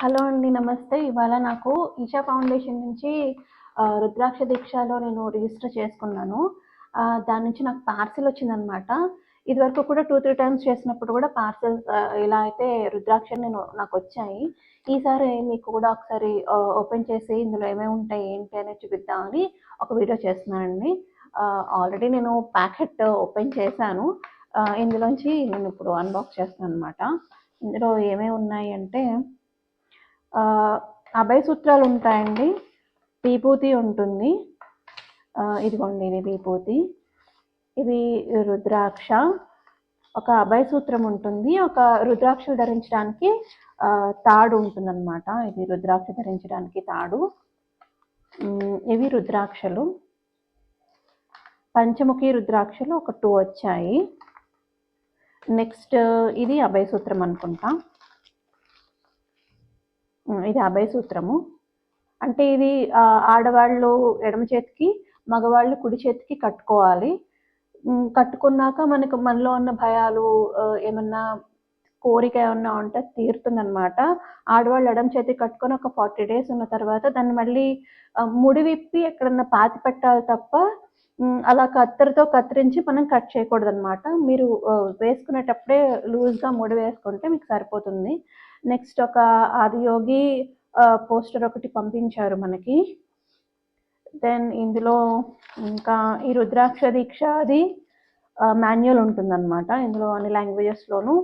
Hello అండి నమస్తే. ఇవాళ నాకు ఈషా ఫౌండేషన్ నుంచి రుద్రాక్ష దీక్షలో నేను రిజిస్టర్ చేసుకున్నాను. దాని నుంచి నాకు పార్సిల్ వచ్చిందనమాట. ఇదివరకు కూడా టూ త్రీ టైమ్స్ చేసినప్పుడు కూడా పార్సిల్ ఇలా అయితే రుద్రాక్ష నేను నాకు వచ్చాయి. ఈసారి మీకు కూడా ఒకసారి ఓపెన్ చేసి ఇందులో ఏమేమి ఉంటాయి ఏంటి అనేది చూపిద్దామని ఒక వీడియో చేస్తున్నానండి. ఆల్రెడీ నేను ప్యాకెట్ ఓపెన్ చేశాను. ఇందులోంచి నేను ఇప్పుడు అన్బాక్స్ చేస్తాను అనమాట ఇందులో ఏమేమి ఉన్నాయి అంటే అభయ సూత్రాలు ఉంటాయండి. విభూతి ఉంటుంది. ఇదిగోండి ఇది విభూతి. ఇది రుద్రాక్ష. ఒక అభయ సూత్రం ఉంటుంది. ఒక రుద్రాక్షలు ధరించడానికి తాడు ఉంటుందన్నమాట. ఇది రుద్రాక్ష ధరించడానికి తాడు. ఇవి రుద్రాక్షలు. పంచముఖి రుద్రాక్షలు ఒక టూ వచ్చాయి. నెక్స్ట్ ఇది అభయ సూత్రం అనుకుంటా. ఇది అభయ సూత్రము. అంటే ఇది ఆడవాళ్ళు ఎడమ చేతికి మగవాళ్ళు కుడి చేతికి కట్టుకోవాలి. కట్టుకున్నాక మనకు మనలో ఉన్న భయాలు ఏమన్నా కోరిక ఏమన్నా ఉంటే తీరుతుందనమాట ఆడవాళ్ళు ఎడమ చేతికి కట్టుకొని ఒక ఫార్టీ డేస్ ఉన్న తర్వాత దాన్ని మళ్ళీ ముడి విప్పి ఎక్కడన్నా పాతి పెట్టాలి తప్ప అలా కత్తెరతో కత్తిరించి మనం కట్ చేయకూడదు అనమాట మీరు వేసుకునేటప్పుడే లూజ్గా ముడి వేసుకుంటే మీకు సరిపోతుంది. నెక్స్ట్ ఒక ఆదియోగి పోస్టర్ ఒకటి పంపించారు మనకి. దెన్ ఇందులో ఇంకా ఈ రుద్రాక్ష దీక్ష అది మాన్యువల్ ఉంటుందన్నమాట. ఇందులో అన్ని లాంగ్వేజెస్లోనూ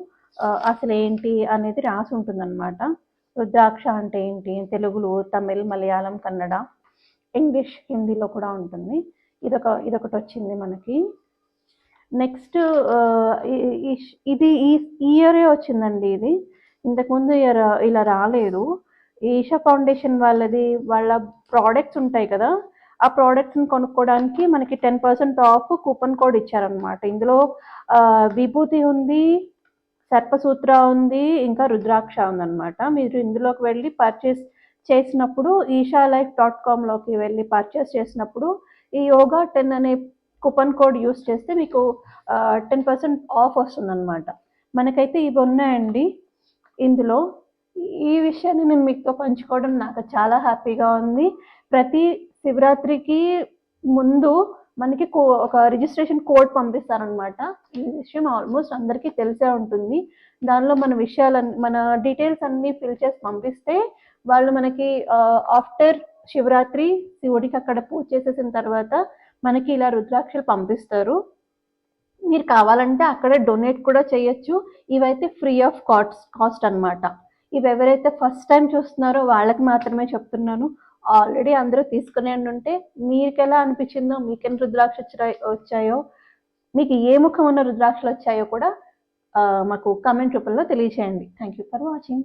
అసలు ఏంటి అనేది రాసి ఉంటుందన్నమాట. రుద్రాక్ష అంటే ఏంటి? తెలుగులో తమిళ్ మలయాళం కన్నడ ఇంగ్లీష్ హిందీలో కూడా ఉంటుంది. ఇదొక ఇదొకటి వచ్చింది మనకి. నెక్స్ట్ ఇది ఈ ఇయరే వచ్చిందండి ఇది? ఇంతకుముందు ఇలా రాలేదు. ఈషా ఫౌండేషన్ వాళ్ళది వాళ్ళ ప్రోడక్ట్స్ ఉంటాయి కదా ఆ ప్రోడక్ట్స్ని కొనుక్కోవడానికి మనకి ten percent off coupon code ఇచ్చారనమాట ఇందులో విభూతి ఉంది సర్పసూత్ర ఉంది ఇంకా రుద్రాక్ష ఉందన్నమాట. మీరు ఇందులోకి వెళ్ళి పర్చేస్ చేసినప్పుడు ఈషా లైఫ్ డాట్ కామ్లోకి వెళ్ళి పర్చేస్ చేసినప్పుడు ఈ యోగా టెన్ అనే కూపన్ కోడ్ యూస్ చేస్తే మీకు టెన్ పర్సెంట్ ఆఫ్ వస్తుందన్నమాట. మనకైతే ఇవి ఉన్నాయండి. ఇందులో ఈ విషయాన్ని నేను మీతో పంచుకోవడం నాకు చాలా హ్యాపీగా ఉంది. ప్రతి శివరాత్రికి ముందు మనకి కో ఒక రిజిస్ట్రేషన్ కోడ్ పంపిస్తారనమాట ఈ విషయం ఆల్మోస్ట్ అందరికీ తెలిసే ఉంటుంది. దానిలో మన విషయాలన్నీ మన డీటెయిల్స్ అన్నీ ఫిల్ చేసి పంపిస్తే వాళ్ళు మనకి ఆఫ్టర్ శివరాత్రి శివుడికి అక్కడ పూజ చేసేసిన తర్వాత మనకి ఇలా రుద్రాక్షలు పంపిస్తారు. మీరు కావాలంటే అక్కడే డొనేట్ కూడా చేయొచ్చు. ఇవైతే ఫ్రీ ఆఫ్ కాస్ట్ కాస్ట్ అన్నమాట. ఇవి ఎవరైతే ఫస్ట్ టైం చూస్తున్నారో వాళ్ళకి మాత్రమే చెప్తున్నాను. ఆల్రెడీ అందరూ తీసుకునే ఉంటే మీకు ఎలా అనిపించిందో మీకెన్ని రుద్రాక్ష వచ్చాయో వచ్చాయో మీకు ఏ ముఖం ఉన్న రుద్రాక్షలు వచ్చాయో కూడా మాకు కమెంట్ రూపంలో తెలియచేయండి. Thank you for watching